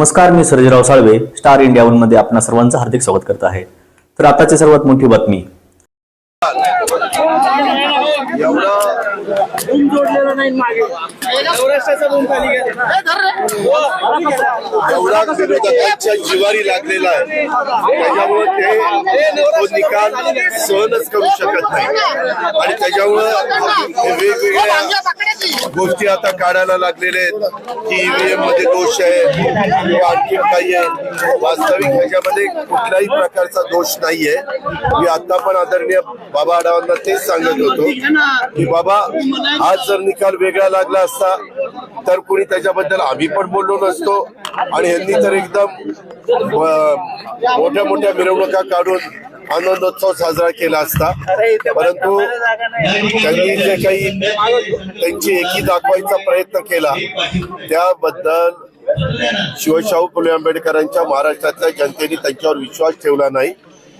नमस्कार मी Sarjerao Salve star India वनमध्ये आपणा सर्वांचं हार्दिक स्वागत करत आहे. तर आताची सर्वात मोठी बातमी एवढा विरोधकांच्या जिवारी लागलेला आहे त्याच्यामुळे ते निकाल सहनच करू शकत नाही आणि त्याच्यामुळं वेगवेगळ्या गोष्टी आता काढायला लागलेले आहेत. की ईव्हीएममध्ये दोष आहे किंवा आणखी काही आहे वास्तविक ह्याच्यामध्ये कुठल्याही प्रकारचा दोष नाहीये मी आता पण आदरणीय बाबा आढावांना तेच सांगत होतो की बाबा आज जर निकाल वेगळा लागला असता तर कोणी त्याच्याबद्दल आम्ही पण बोललो नसतो. आणि यांनी तर एकदम मोठ्या मोठ्या मिरवणुका काढून आनंदोत्सव साजरा केला असता. परंतु त्यांनी जे काही त्यांची एकी दाखवायचा प्रयत्न केला त्याबद्दल शिवशाहू फुले आंबेडकरांच्या महाराष्ट्रातल्या जनतेने त्यांच्यावर विश्वास ठेवला नाही.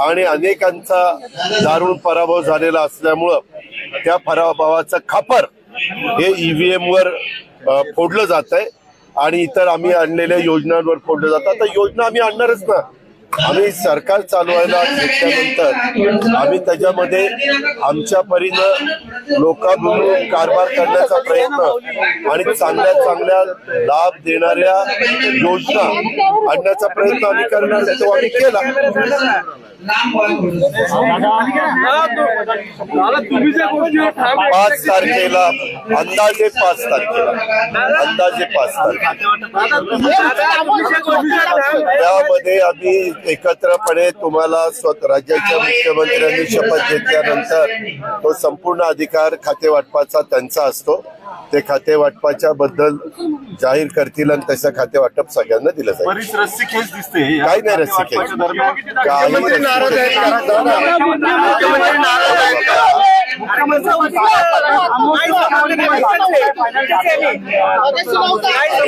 आणि अनेकांचा दारुण पराभव झालेला असल्यामुळं त्या पराभवाचं खापर हे ईव्हीएम वर फोडलं जात आहे आणि इतर आम्ही आणलेल्या योजनांवर फोडलं जातं. आता योजना आम्ही आणणारच ना. आम्ही सरकार चालवायला घेतल्यानंतर आम्ही त्याच्यामध्ये आमच्या परीनं लोकांबरोबर कारभार करण्याचा प्रयत्न आणि चांगल्या चांगल्या लाभ देणाऱ्या योजना आणण्याचा प्रयत्न आम्ही करणार तो आम्ही केला. पाच तारखेला अंदाजे पाच तारखेला अंदाजे पाच तारखेला. त्यामध्ये आम्ही एकत्रपणे तुम्हाला स्वत राज्याच्या मुख्यमंत्र्यांनी शपथ घेतल्यानंतर तो संपूर्ण अधिकार खाते वाटपाचा त्यांचा असतो. ते खाते वाटपाच्या बद्दल जाहीर करतील आणि तसं खाते वाटप सगळ्यांना दिलं जाईल. काही नाही रस्सी काही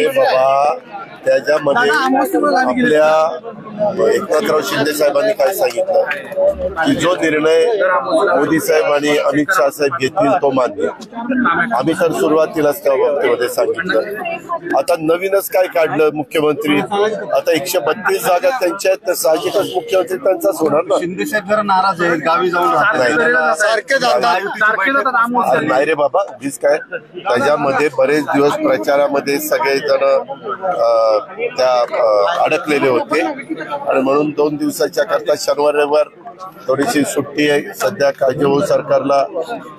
बाबा. त्याच्यामध्ये आपल्या एकनाथराव शिंदे साहेबांनी काय सांगितलं? की जो निर्णय मोदी साहेब आणि अमित शाह साहेब घेतील तो मान्य. आम्ही तर सुरुवातीलाच त्या बाबतीमध्ये सांगितलं. आता नवीनच काय काढलं मुख्यमंत्री? आता एकशे बत्तीस जागा त्यांच्या आहेत तर साहजिकच मुख्यमंत्री त्यांचाच होणार ना? शिंदे साहेब जरा नाराज आहेत गावी जाऊन नाही. रे बाबा वीज काय? त्याच्यामध्ये बरेच दिवस प्रचारामध्ये सगळेजण त्या अडकलेले होते. आणि म्हणून दोन दिवसाच्या करता शनिवार रविवार थोडीशी सुट्टी आहे. सध्या काळजीभाऊ सरकारला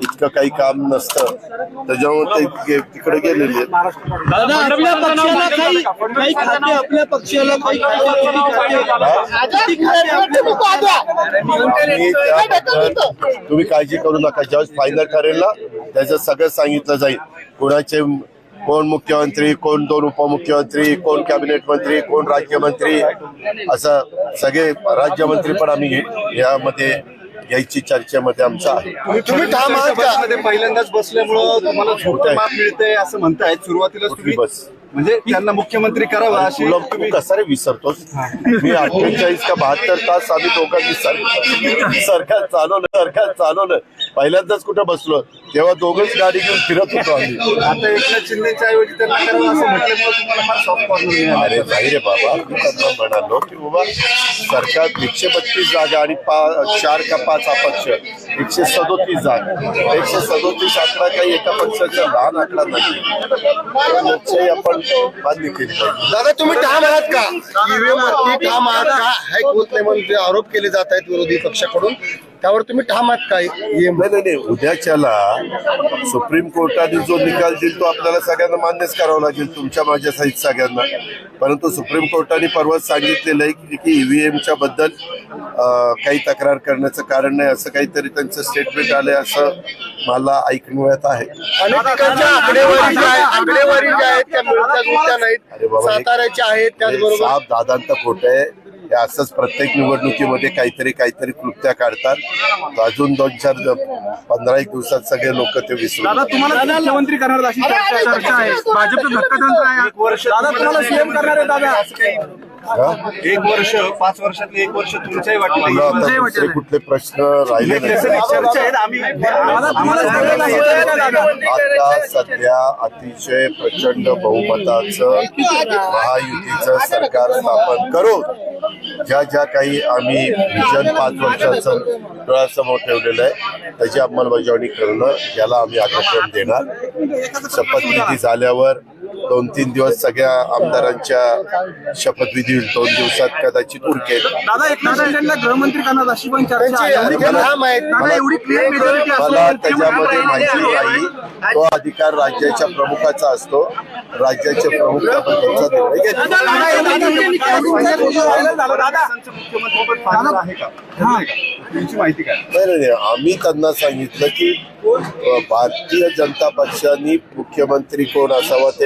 इतकं काही काम नसतं. त्याच्यामुळे ते तिकडे गेलेले आहेत. दादा आपल्या पक्षाला काही काही खाते आपल्या पक्षाला काही आणि त्याबद्दल तुम्ही काळजी करू नका. ज्यावेळेस फायनल ठरेल ना त्याचं सगळं सांगितलं जाईल. कोणाचे कोण मुख्यमंत्री कोण दोन उपमुख्यमंत्री कोण कॅबिनेट मंत्री कोण राज्यमंत्री असं सगळे राज्यमंत्री पण आम्ही यामध्ये यायची चर्चेमध्ये आमचं आहे. तुम्ही ठाम आहात का? मध्ये पहिल्यांदाच बसल्यामुळं तुम्हाला मिळते असं म्हणतायत. सुरुवातीला तुम्ही बस? म्हणजे त्यांना मुख्यमंत्री करावा अशी तुला तू कसा रे विसरतोस? मी अठ्ठेचाळीस का बहात्तर तास आम्ही दोघांनी सर- सरकार चालवलं सरकार चालवलं. पहिल्यांदाच कुठं बसलो? तेव्हा दोघंच गाडी घेऊन फिरत होतो आम्ही. आता एकनाथ शिंदेच्या ऐवजी त्यांना करावं असं म्हटल्यामुळे तुम्हाला फार सॉफ्ट कॉर्नर मिळाला अरे नाही रे बाबा मी त्यांना म्हणालो की बाबा सरकार एकशे बत्तीस जागा आणि पा चार का पाच अपक्ष एकशे सदोतीस जागा. एकशे सदोतीस आकडा काही एका पक्षाचा लहान आकडा नाही. लोकशाही आपण मान्य केली पाहिजे. दादा तुम्ही ठाम आहात का? ईव्हीएम वरती ठाम आहात का? हायकोर्ट म्हणून जे आरोप केले जात आहेत विरोधी पक्षाकडून त्यावर तुम्ही ठाम आहात काय नाही नाही नाही. उद्याच्याला सुप्रीम कोर्टाने जो निकाल देईल तो आपल्याला सगळ्यांना मान्यच करावा लागेल तुमच्या माझ्या सहित सगळ्यांना. परंतु सुप्रीम कोर्टाने परवाच सांगितलेलं आहे की- की ईव्हीएमच्या बद्दल अं, काही तक्रार करण्याचं कारण नाही असं काहीतरी त्यांचं स्टेटमेंट आलंय असं मला ऐकण्यात आहे. अरे बाबा, साप दादांत खोट आहे. हे असंच प्रत्येक निवडणुकीमध्ये काहीतरी काहीतरी कृत्या काढतात. अजून दोन चार पंधरा एक दिवसात सगळे लोक ते विसरून दादा तुम्हाला मुख्यमंत्री करणार अशी चर्चा चर्चा आहे भाजपचं धक्कातंत्र आहे एक वर्ष दादा तुम्हाला सीएम करणार आहे दादा हा? एक वर्ष पाच वर्षातले एक वर्ष तुमच्याही वाटेल आता दुसरे. कुठले प्रश्न राहिले नाही चर्चा आहेत आम्ही आता सध्या अतिशय प्रचंड बहुमताचं महायुतीचं सरकार स्थापन करून ज्या ज्या काही आम्ही विजन पाच वर्षाचं डोळ्यासमोर ठेवलेलं आहे त्याची अंमलबजावणी करणं याला आम्ही अग्रक्रम देणार. शपथविधी झाल्यावर दोन तीन दिवस सगळ्या आमदारांच्या शपथविधी दोन दिवसात कदाचित उरकेल दादा एकनाथ शिंदेला गृहमंत्री करणार अशी पण चर्चा आहे त्यांचे एवढी अधिकार ठाम आहेत दादा एवढी क्लिअर मेजॉरिटी मला त्याच्यामध्ये माहिती नाही तो अधिकार राज्याच्या प्रमुखाचा असतो राज्याच्या प्रमुख त्याबद्दलचा निर्णय नाही नाही नाही. आम्ही त्यांना सांगितलं की अ, भारतीय जनता पक्षाने मुख्यमंत्री कोण असावा ते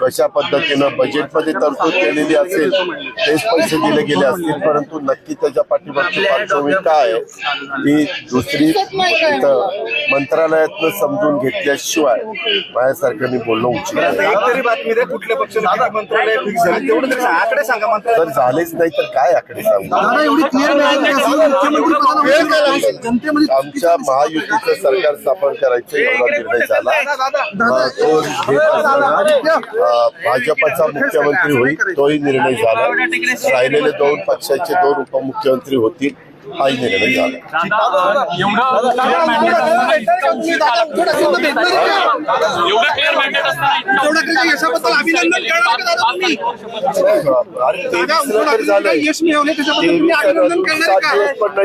कशा पद्धतीनं बजेटमध्ये तरतूद केलेली असेल तेच पैसे दिले गेले असतील परंतु नक्की त्याच्या पाठीमागची पार्श्वभूमी काय आहे ती दुसरी मंत्रालयातनं समजून घेतल्याशिवाय माझ्यासारखं मी बोलणं उचित तरी बातमी द्या कुठल्या पक्षाला किती मंत्रालय फिक्स झाले तेवढं तरी सांगा. आकडे सांगा मंत्रालय जर झालेच नाही तर काय आकडे सांगू? आमच्या महायुतीचं सरकार स्थापन करायचं एवढा निर्णय झाला. तो घेत असताना भाजपचा मुख्यमंत्री होईल तोही निर्णय झाला. राहिलेले दोन पक्षाचे दोन उपमुख्यमंत्री होतील. निर्णय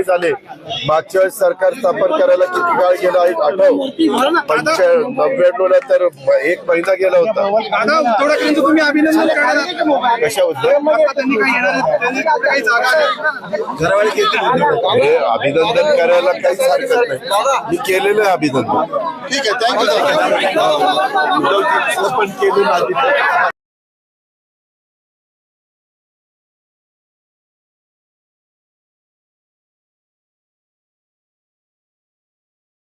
झाला मागच्या वेळेस सरकार स्थापन करायला किती काळ गेला आठव नव्याण्णव ला तर एक महिना गेला होता तुम्ही अभिनंदन कशाबद्दल हे अभिनंदन करायला काहीच हरकत नाही. मी केलेलं आहे अभिनंदन. ठीक आहे थँक्यू पण अभिनंदन